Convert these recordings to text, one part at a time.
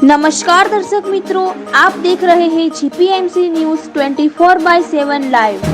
નમસ્કાર દર્શક મિત્રો આપ દેખ રહે હે GPMC news 24 by 7 live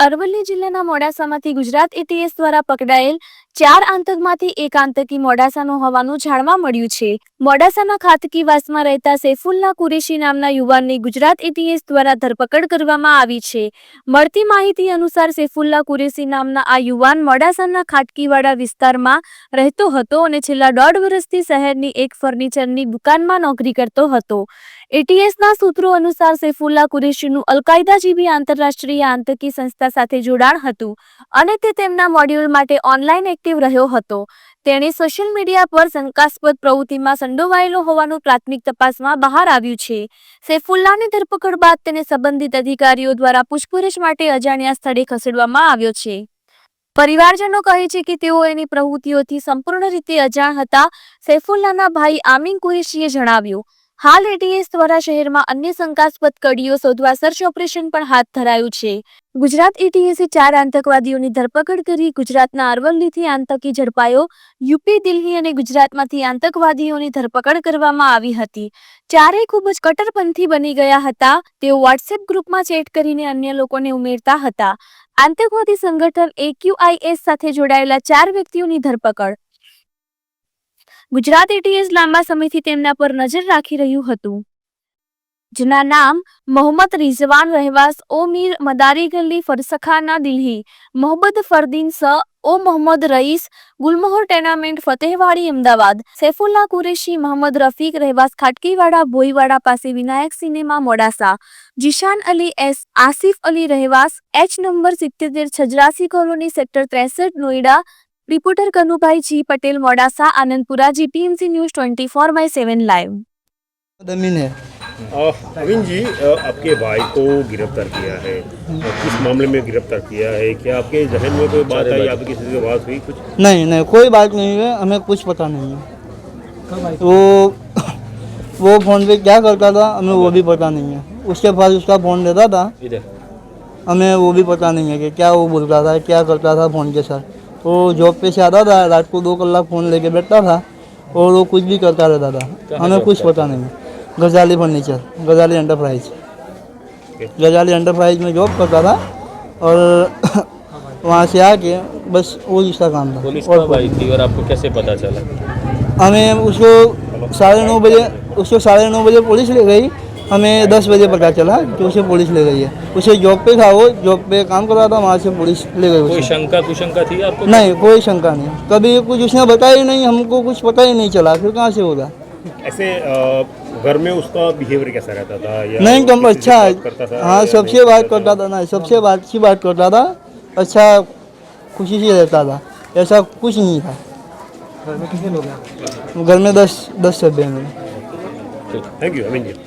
Aravalli જિલ્લાના મોડાસામાંથી ગુજરાત એટીએસ દ્વારા પકડાયેલ ચાર આતંકમાંથી એક આતંકી મોડાસાનો હોવાનું જાણવા મળ્યું છે. મોડાસાના ખાતકીવાસમાં રહેતા સૈફુલ્લા કુરેશી નામના યુવાનની ગુજરાત એટીએસ દ્વારા ધરપકડ કરવામાં આવી છે. મળતી માહિતી અનુસાર સૈફુલ્લા કુરેશી નામના આ યુવાન મોડાસાના ખાટકીવાડા વિસ્તારમાં રહેતો હતો અને છેલ્લા દોઢ વર્ષથી શહેરની એક ફર્નિચરની દુકાનમાં નોકરી કરતો હતો. એટીએસના સૂત્રો અનુસાર સૈફુલ્લા કુરેશીનું અલકાયદા જેવી આંતરરાષ્ટ્રીય આતંકી સંસ્થા સાથે જોડાણ હતું અને તે તેમના મોડ્યુલ માટે ઓનલાઈન એક્ટિવ રહ્યો હતો. તેણે સોશિયલ મીડિયા પર શંકાસ્પદ પ્રવૃત્તિમાં સંડોવાયેલો હોવાનું પ્રાથમિક તપાસમાં બહાર આવ્યું છે. સૈફુલ્લાની ધરપકડ બાદ તેને સંબંધિત અધિકારીઓ દ્વારા પૂછપરછ માટે અજાણ્યા સ્થળે ખસેડવામાં આવ્યો છે. પરિવારજનો કહે છે કે તેઓ એની પ્રવૃત્તિઓથી સંપૂર્ણ રીતે અજાણ હતા, સૈફુલ્લાના ભાઈ આમીન કુરેશીએ જણાવ્યું. હાલ એટીએસ દ્વારા શહેરમાં અન્ય શંકાસ્પદ કડીઓ શોધવા સર્ચ ઓપરેશન પણ હાથ ધરાયું છે. ગુજરાત એટીએસે ચાર આતંકવાદીઓની ધરપકડ કરી ગુજરાતના અરવલ્લીથી આતંકી ઝડપાયો. યુપી દિલ્હી અને ગુજરાતમાંથી આતંકવાદીઓની ધરપકડ કરવામાં આવી હતી. ચારેય ખૂબ જ કટ્ટરપંથી બની ગયા હતા. તેઓ વોટ્સએપ ગ્રુપમાં ચેટ કરીને અન્ય લોકોને ઉમેરતા હતા. આતંકવાદી સંગઠન એક્યુઆઈએસ સાથે જોડાયેલા ચાર વ્યક્તિઓની ધરપકડ. ગુજરાત એટીએસ લાંબા સમયથી તેમના પર નજર રાખી રહ્યું હતું. જેના નામ મોહમ્મદ રિઝવાન રહેવાસ ઓ મીર મદારી ગલ્લી ફરસખાના દિલ્હી, મોહમ્મદ ફરદીન સ, ઓ મોહમ્મદ રઈસ, ગુલમોહર ટેનામેન્ટ, ફતેહવાડી, અમદાવાદ સૈફુલ્લા કુરેશી, મોહમ્મદ રફીક રહેવાસ ખાટકીવાડા, ભોઈવાડા પાસે વિનાયક સિનેમા, મોડાસા. જીશાન અલી એસ, આસિફ અલી રહેવાસ, એચ નંબર સિત્તેર છજરાસી કોલોની, સેક્ટર ત્રેસઠ, Noida reporter Kanubhai ji Patel Modasa Anandpura GPMC news twenty four by seven live जमीन है अ, अविन जी अ, आपके भाई को गिरफ्तार किया है अ, किस मामले में गिरफ्तार किया है क्या आपके जहन में कोई बात आई आपकी किसी से बात हुई कुछ नहीं नहीं कोई बात नहीं है हमें कुछ पता नहीं है वो वो फ़ोन पे क्या करता था हमें वो भी पता नहीं है उसके पास उसका फ़ोन रहता था इधर हमें वो भी पता नहीं है कि क्या वो बोलता था क्या करता था फ़ोन के साथ वो जॉब पे से आता था रात को दो कलाक फ़ोन लेके बैठता था और वो कुछ भी करता रहता था हमें कुछ पता नहीं है गजाली फर्नीचर गजाली एंटरप्राइज गजाली एंटरप्राइज में जॉब करता था और वहाँ से आके बस वो उसका काम था पुलिस और कब आई थी और आपको कैसे पता चला हमें उसको साढ़े नौ बजे उसको साढ़े नौ बजे पुलिस ले गई हमें दस बजे पता चला कि उसे पुलिस ले गई है। उसे जॉब पे था वो जॉब पे काम कर रहा था वहाँ से पुलिस ले गई कोई शंका कुशंका थी आपको? नहीं कोई शंका नहीं। कभी कुछ उसने बताया ही नहीं हमको कुछ पता ही नहीं चला। फिर कहाँ से होगा? ऐसे घर में उसका बिहेवियर कैसा रहता था या नहीं कम अच्छा बात करता था हाँ सबसे बात करता था? ना सबसे बात अच्छी बात करता था अच्छा खुशी से रहता था। ऐसा कुछ नहीं था। घर में कितने लोग हैं? घर में दस दस सभ्य हैं। मेरे थैंक यू अविन जी।